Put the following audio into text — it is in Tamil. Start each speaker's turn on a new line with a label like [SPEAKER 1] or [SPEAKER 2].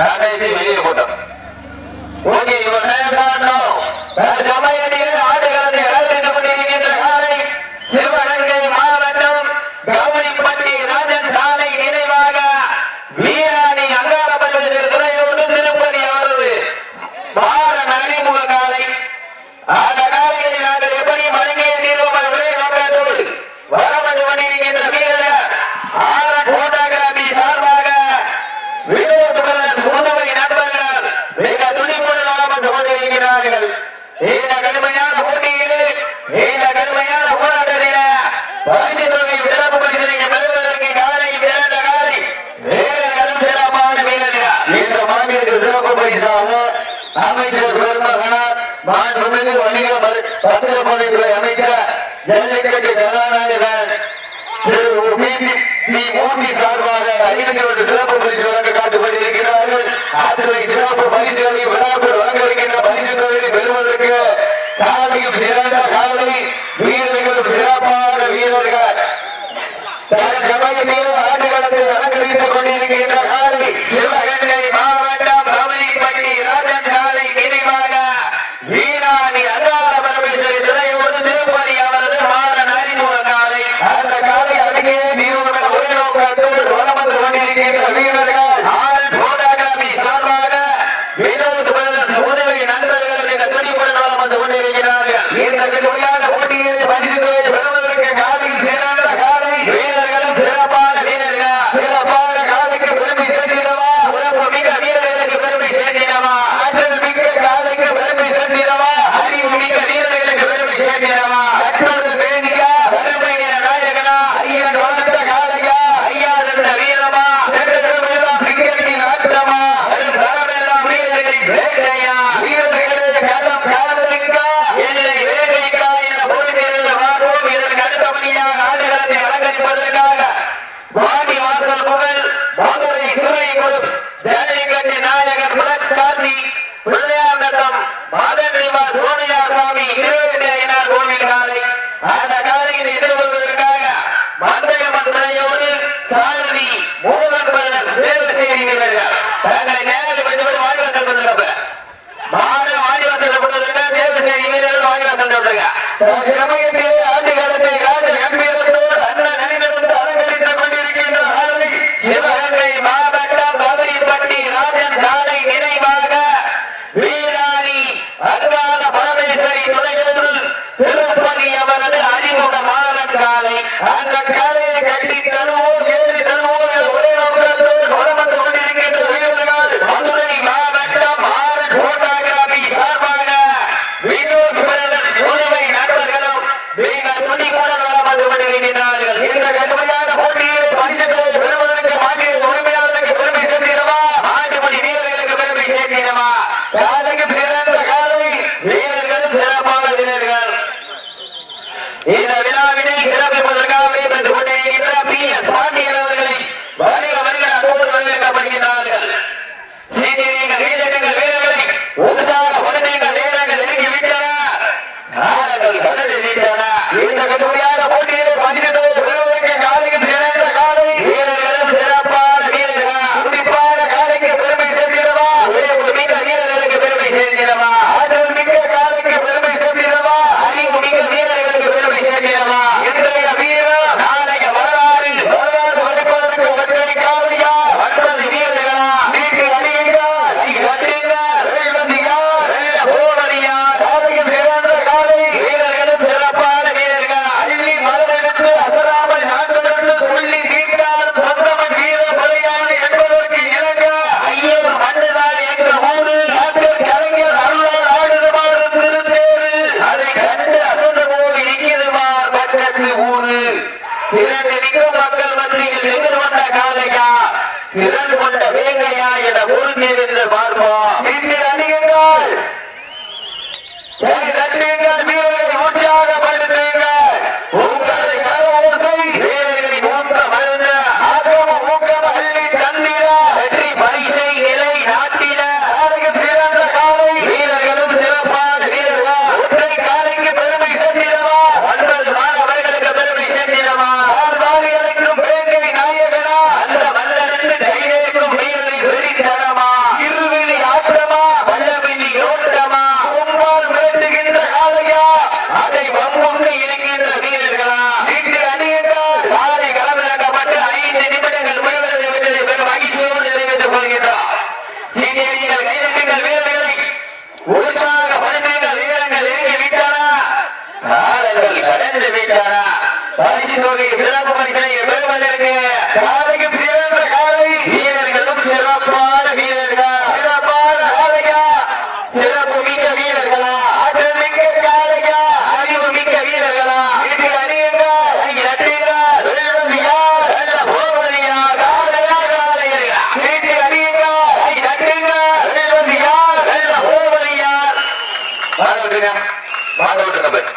[SPEAKER 1] ಬ್ಯಾಡ ಇದೆ ಬೆಳಿಗ್ಗೆ ಕೊಟ್ಟ ಹೋಗಿ ಇವರು ಬ್ಯಾಡ ನಾವು ಬ್ಯಾಡ ಜಮಾಯಿ அமைச்சர் பெருமகனார் மாண்புமிகு வணிக பத்திரமொழித்துறை அமைச்சர் ஜல்லிக்கட்டு கதாநாயகன் சார்பாக ஐநூத்தி ஒன்று சிறப்பு பரிசு வழங்க காட்டுப்பட்டிருக்கிறார்கள் அத்துறை atacar y காலையும் சிறந்த காலை. வீரர்களும் சிறப்பான வீரர்களா? சிறப்பான காலையா? சிறப்பு மிக்க வீரர்களா? ஆற்றல் மிக்க காலையா? அறிவு மிக்க வீரர்களா? இது அறியுங்க நட்டுங்க வெள்ளமியா நல்ல போவதியா காலையா காலையா? சீட்டு அறியுங்க நட்டுங்க வெள்ளமியா நல்ல போவதியா மாதவட்டுங்க மாதவட்டு நம்பர்